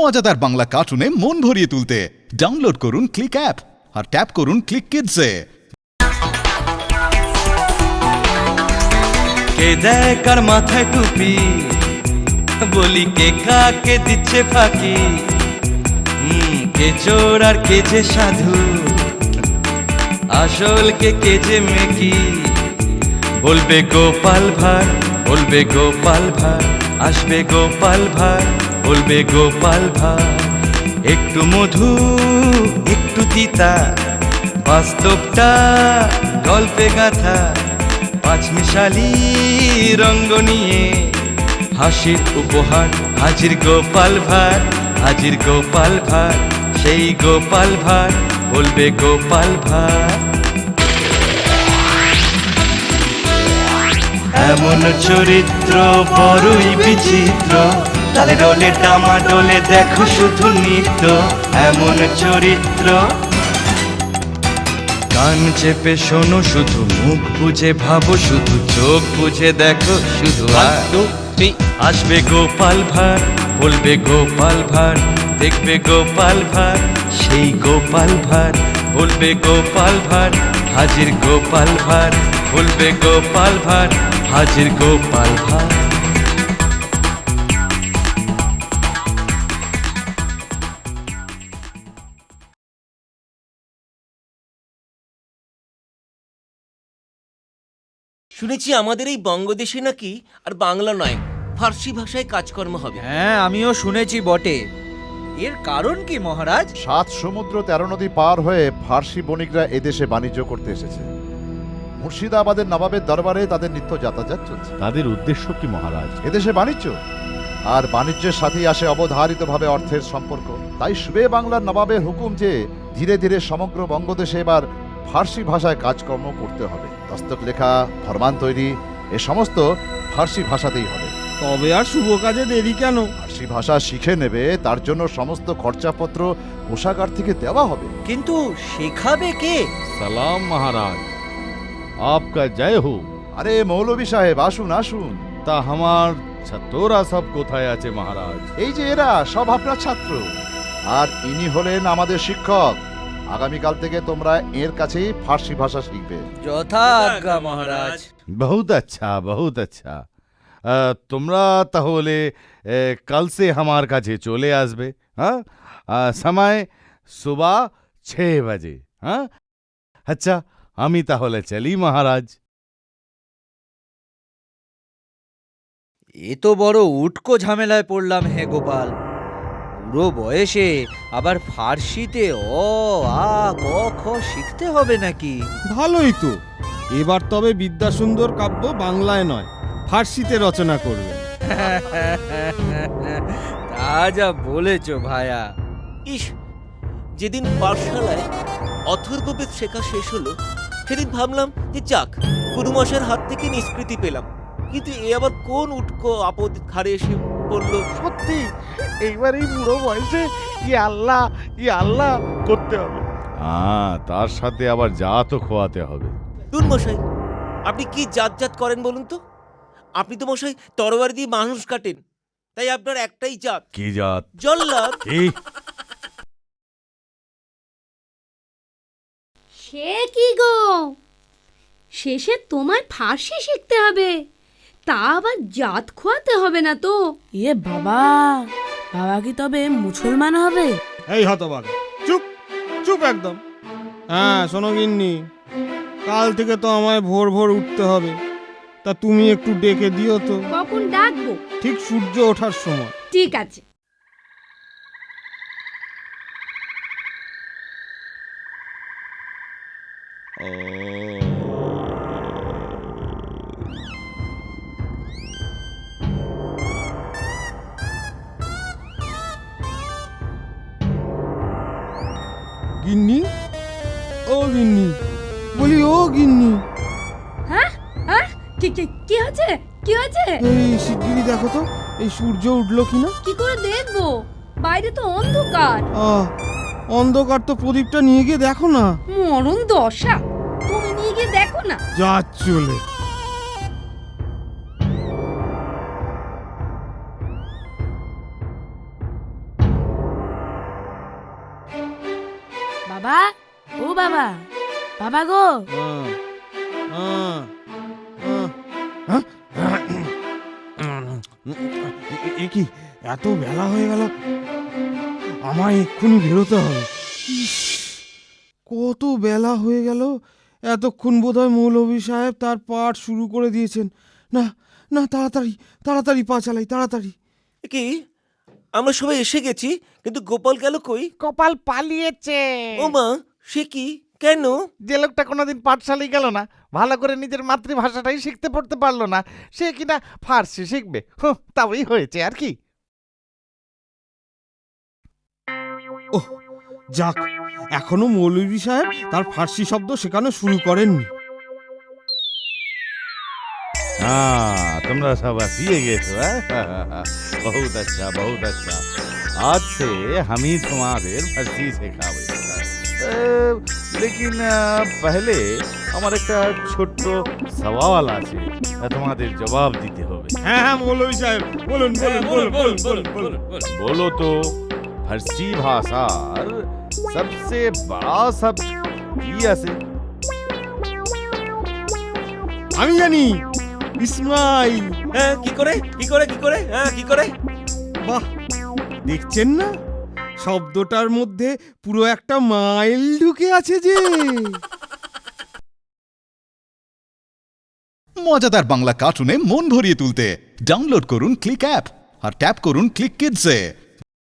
মজাদার বাংলা কার্টুনে মন ভরিয়ে তুলতে। ডাউনলোড করুন ক্লিক অ্যাপ আর ট্যাপ করুন ক্লিক কিডসে। কে দেয় মাথায় টুপি? বলি কে কাকে দিচ্ছে ফাঁকি? কে চোর আর কে যে সাধু? আসল কে কে যে মেকি? বলবে গোপাল ভার বলবে গোপাল ভার আসবে গোপাল ভার বলবে, গোপাল ভার একটু মধু, একটু তিতা, বাস্তবটা গল্পে গাথা পাঁচমিশালি রঙ্গ নিয়ে হাসির উপহার। হাজির গোপাল ভার হাজির গোপাল ভার সেই গোপাল ভার বলবে, গোপাল ভার এমন চরিত্র বড়ই বিচিত্র। তালে ডোলে টামা ডোলে দেখো শুধু নৃত্য এমন চরিত্র। কান চেপে শোনো শুধু মুখ বুঝে ভাবো শুধু চোখ বুঝে দেখো শুধু আসবে গোপাল ভার বলবে গোপাল ভার দেখবে গোপাল ভার সেই গোপাল ভার বলবে গোপাল ভার হাজির গোপাল ভার বলবে গোপাল ভার হাজির গোপাল ভার শুনেছি আমাদের এই বঙ্গদেশে নাকি আর বাংলা নয় ফার্সি ভাষায় কাজকর্ম হবে। হ্যাঁ আমিও শুনেছি বটে। এর কারণ কি মহারাজ? সাত সমুদ্র তেরো নদী পার হয়ে ফার্সি বণিকরা এদেশে বাণিজ্য করতে এসেছে। মুর্শিদাবাদের নবাবের দরবারে তাদের নিত্য যাতায়াত চলছে। তাদের উদ্দেশ্য কি মহারাজ? এদেশে বাণিজ্য। আর বাণিজ্যের সাথেই আসে অবধারিতভাবে অর্থের সম্পর্ক। তাই সুবে বাংলার নবাবের হুকুম যে ধীরে ধীরে সমগ্র বঙ্গদেশে এবার ফার্সি ভাষায় কাজকর্ম করতে হবে দস্তক লেখা ফরমান তৈরি এ সমস্ত ফার্সি ভাষাতেই হবে তবে আর শুভ কাজে দেরি কেন ফার্সি ভাষা শিখে নেবে তার জন্য সমস্ত খরচাপত্র কোষাগার থেকে দেওয়া হবে কিন্তু শেখাবে কে সালাম মহারাজ आपका जय हो আরে মৌলভী সাহেব আসুন আসুন তা আমার ছাত্ররা সব কোথায় আছে মহারাজ এই যে এরা সব আপনার ছাত্র আর ইনি হলেন আমাদের শিক্ষক আগামীকাল থেকে তোমরা এর কাছেই ফার্সি ভাষা শিখবে। যথাজ্ঞা মহারাজ। বহুত আচ্ছা বহুত আচ্ছা। আহ, তোমরা তাহলে কাল সে আমার কাছে চলে আসবে হ্যাঁ? সময় সুবা ছ বাজে হ্যাঁ? আচ্ছা আমি তাহলে চলি মহারাজ। এ তো বড় উটকো ঝামেলায় পড়লাম হে গোপাল। বুড়ো বয়সে আবার ফার্সিতে অ আ ক খ শিখতে হবে নাকি? ভালোই তো। এবার তবে বিদ্যাসুন্দর কাব্য বাংলায় নয় ফার্সিতে রচনা করবে। তা যা বলেছ ভায়া। ইস যেদিন পাঠশালায় অথর্ববেদ শেখা শেষ হলো সেদিন ভাবলাম যে যাক গুরুমশার হাত থেকে নিষ্কৃতি পেলাম। কিন্তু এ আবার কোন উটকো আপদ ঘাড়ে এসে পড়ল সত্যি এইবার এই বুড়ো বয়সে ই আল্লাহ ই আল্লাহ করতে হবে। হ্যাঁ তার সাথে আবার জাতও খোয়াতে হবে। দুন মশাই আপনি কি জাত জাত করেন বলুন তো? আপনি তো মশাই তরবারি দিয়ে মানুষ কাটেন তাই আপনার একটাই জাত। কি জাত? জল্লাদ। কি? সে কি গো? শেষে তোমায় ফার্সি শিখতে হবে। তা আবার জাত খোয়াতে হবে না তো। ইয়ে বাবা বাবা কি তবে মুসলমান হবে? এই হতবাগ চুপ চুপ একদম। হ্যাঁ শোনো গিন্নি কাল থেকে তো আমায় ভোর ভোর উঠতে হবে। তা তুমি একটু ডেকে দিও তো। কখন ডাকবো? ঠিক সূর্য ওঠার সময়। ঠিক আছে। গিন্নি? ও গিন্নি বলি ও গিন্নি। হ্যাঁ? হ্যাঁ? কি কি কি হয়েছে? কি হয়েছে? এই শিগগিরই দেখো তো এই সূর্য উঠল কিনা। কি করে দেখব? বাইরে তো অন্ধকার। আহ অন্ধকার তো প্রদীপটা নিয়ে গিয়ে দেখো না। মরণ দশা তুমি নিয়ে গিয়ে দেখো না। যা চলে ও বাবা। বাবা গো। এ কি এত বেলা হয়ে গেল। আমায় এক্ষুনি বেরোতে হবে। কত বেলা হয়ে গেল। এতক্ষণ বোধহয় মৌলভী সাহেব তার পাঠ শুরু করে দিয়েছেন। না না তাড়াতাড়ি তাড়াতাড়ি পা চালাই তাড়াতাড়ি। কি? আমরা সবাই এসে গেছি কিন্তু গোপাল গেল কই? কপাল পালিয়েছে। ও মা সে কি কেন যে লোকটা কোনোদিন পাঠশালায় গেল না ভালো করে নিজের মাতৃভাষাটাই শিখতে পড়তে পারলো না সে কিনা ফার্সি শিখবে হুঁ, তাই হয়েছে আর কি ওহ যাক এখনো মৌলভী সাহেব তার ফার্সি শব্দ শেখানো শুরু করেননি हाँ तुमरा सब हंसिए गए तो हैं? बहुत अच्छा बहुत अच्छा आज से हम ही तुम्हारे फारसी सिखावे এ, লেকিন পহলে আমার একটা ছোট্ট সওয়াল আছে তোমাদের জবাব দিতে হবে হ্যাঁ হ্যাঁ মৌলভী সাহেব বলুন বলুন বলুন বলুন বলুন বলুন বলো তো ফার্সি ভাষার সবচেয়ে বড় শব্দ কি আছে আমি জানি। ইসমাইল। হ্যাঁ কি করে? কি করে কি করে? হ্যাঁ কি করে? বাহ দেখছেন না? শব্দটার মধ্যে পুরো একটা মাইল ঢুকে আছে যে। মজাদার বাংলা কার্টুনে মন ভরিয়ে তুলতে। ডাউনলোড করুন ক্লিক অ্যাপ আর ট্যাপ করুন ক্লিক কিডসে।